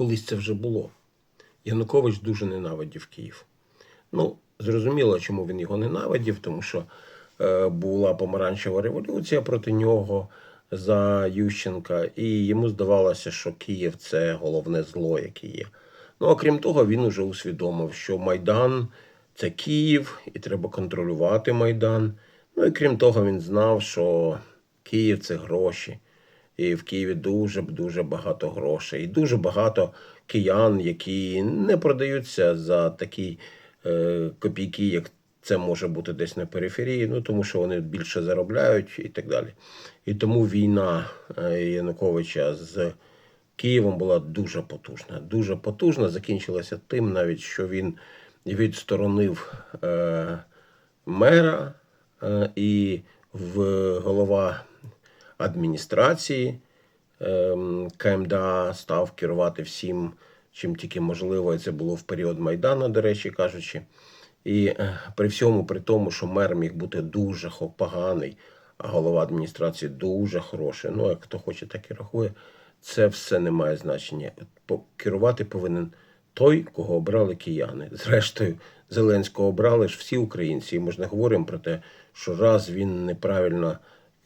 колись це вже було. Янукович дуже ненавидів Київ. Ну, зрозуміло, чому він його ненавидів, тому що е, була помаранчева революція проти нього за Ющенка, і йому здавалося, що Київ це головне зло, яке є. Ну, окрім того, він уже усвідомив, що Майдан це Київ, і треба контролювати Майдан. Ну і крім того, він знав, що Київ це гроші. І в Києві дуже дуже багато грошей, і дуже багато киян, які не продаються за такі е, копійки, як це може бути десь на периферії, ну тому що вони більше заробляють і так далі. І тому війна е, Януковича з Києвом була дуже потужна. Дуже потужна. Закінчилася тим, навіть що він відсторонив е, мера е, і в голова адміністрації ем, КМДА став керувати всім, чим тільки можливо. І це було в період Майдану, до речі кажучи. І е, при всьому, при тому, що мер міг бути дуже поганий, а голова адміністрації дуже хороший. Ну, як хто хоче, так і рахує. Це все не має значення. Керувати повинен той, кого обрали кияни. Зрештою, Зеленського обрали ж всі українці. І ми ж не говоримо про те, що раз він неправильно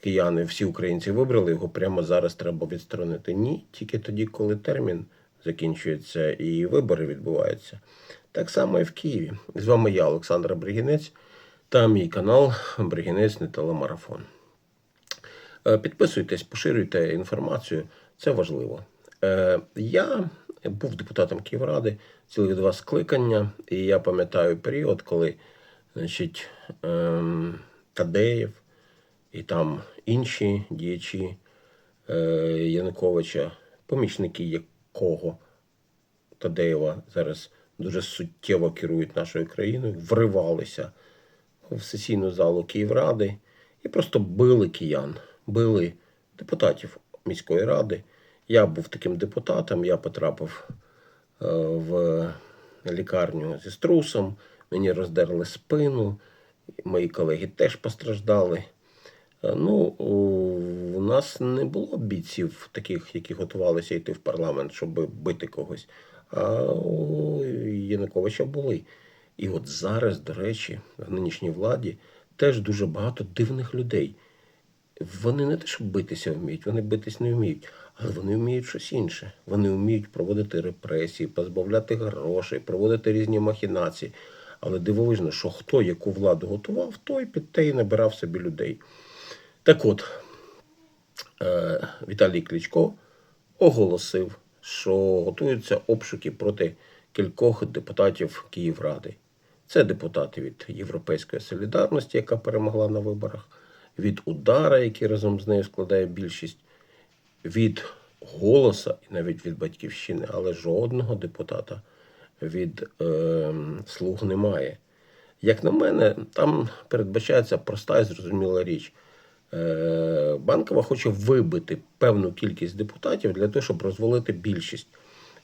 кияни, всі українці вибрали, його прямо зараз треба відсторонити. Ні, тільки тоді, коли термін закінчується і вибори відбуваються. Так само і в Києві. З вами я, Олександр Бригінець, та мій канал Бригінець не телемарафон. Е, Підписуйтесь, поширюйте інформацію, це важливо. Е, Я був депутатом Київради цілих два скликання, і я пам'ятаю період, коли значить, ем, Тадеєв і там інші діячі е, Януковича, помічники якого Тадеєва зараз дуже суттєво керують нашою країною, вривалися в сесійну залу Київради і просто били киян, били депутатів міської ради. Я був таким депутатом, я потрапив е, в лікарню зі струсом, мені роздерли спину, мої колеги теж постраждали. Е, Ну, у нас не було бійців таких, які готувалися йти в парламент, щоб бити когось. А у Януковича були. І от зараз, до речі, в нинішній владі теж дуже багато дивних людей. Вони не те, що битися вміють, вони битись не вміють, але вони вміють щось інше. Вони вміють проводити репресії, позбавляти грошей, проводити різні махінації. Але дивовижно, що хто яку владу готував, той під те і набирав собі людей. Так от, е, Віталій Кличко оголосив, що готуються обшуки проти кількох депутатів Київради. Це депутати від Європейської солідарності, яка перемогла на виборах, від удара, який разом з нею складає більшість, від голоса і навіть від батьківщини, але жодного депутата від е, слуг немає. Як на мене, там передбачається проста і зрозуміла річ. Е, Банкова хоче вибити певну кількість депутатів для того, щоб розвалити більшість.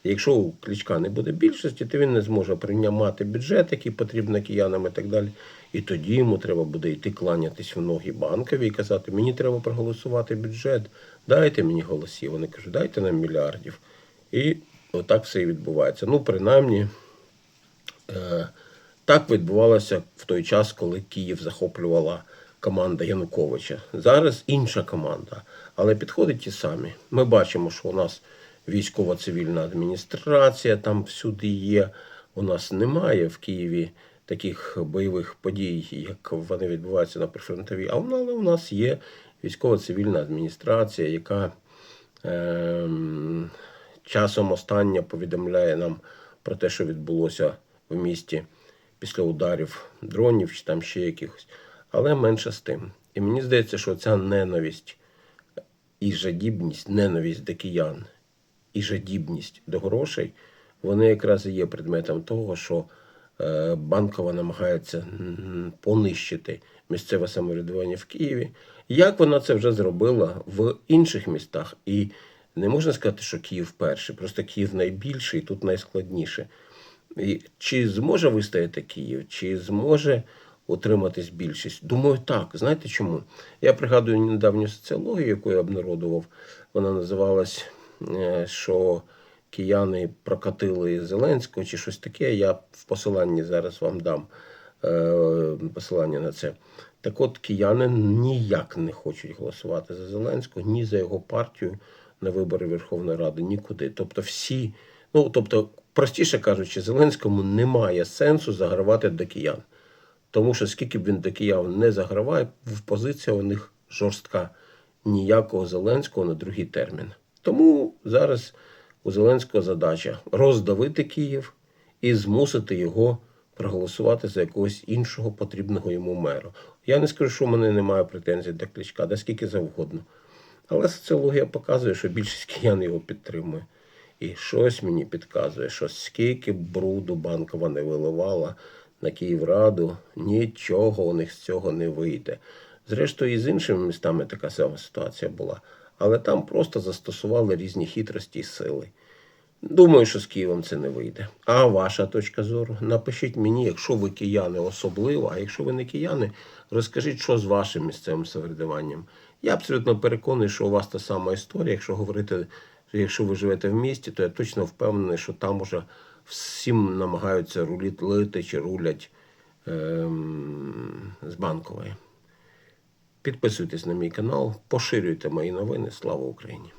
Якщо у Кличка не буде більшості, то він не зможе приймати бюджет, який потрібен киянам і так далі. І тоді йому треба буде йти кланятись в ноги банкові і казати, мені треба проголосувати бюджет, дайте мені голосів. Вони кажуть, дайте нам мільярдів. І отак все і відбувається. Ну, принаймні, е, так відбувалося в той час, коли Київ захоплювала команда Януковича. Зараз інша команда, але підходять ті самі. Ми бачимо, що у нас військово-цивільна адміністрація там всюди є. У нас немає в Києві таких бойових подій, як вони відбуваються на прифронтовій. А але у нас є військово-цивільна адміністрація, яка ем, часом остання повідомляє нам про те, що відбулося в місті після ударів дронів чи там ще якихось. Але менше з тим. І мені здається, що ця ненависть і жадібність, ненависть до киян і жадібність до грошей, вони якраз і є предметом того, що е, банкова намагається понищити місцеве самоврядування в Києві. Як вона це вже зробила в інших містах? І не можна сказати, що Київ перший, просто Київ найбільший і тут найскладніше. І чи зможе вистояти Київ, чи зможе отриматись більшість? Думаю, так. Знаєте чому? Я пригадую недавню соціологію, яку я обнародував. Вона називалась, е, що кияни прокатили Зеленського чи щось таке. Я в посиланні зараз вам дам е, посилання на це. Так от кияни ніяк не хочуть голосувати за Зеленського, ні за його партію на вибори Верховної Ради, нікуди. Тобто всі, ну тобто, простіше кажучи, Зеленському немає сенсу загравати до киян. Тому що скільки б він до киян не заграває, позиція у них жорстка ніякого Зеленського на другий термін. Тому зараз у Зеленського задача роздавити Київ і змусити його проголосувати за якогось іншого потрібного йому меру. Я не скажу, що в мене немає претензій до Кличка, да скільки завгодно. Але соціологія показує, що більшість киян його підтримує. І щось мені підказує, що скільки б бруду банкова не виливала на Київраду, нічого у них з цього не вийде. Зрештою, і з іншими містами така сама ситуація була. Але там просто застосували різні хитрості і сили. Думаю, що з Києвом це не вийде. А ваша точка зору? Напишіть мені, якщо ви кияни особливо, а якщо ви не кияни, розкажіть, що з вашим місцевим самоврядуванням. Я абсолютно переконаний, що у вас та сама історія. Якщо говорити, якщо ви живете в місті, то я точно впевнений, що там уже всім намагаються рулити чи рулять ем, з банкової. Підписуйтесь на мій канал, поширюйте мої новини. Слава Україні!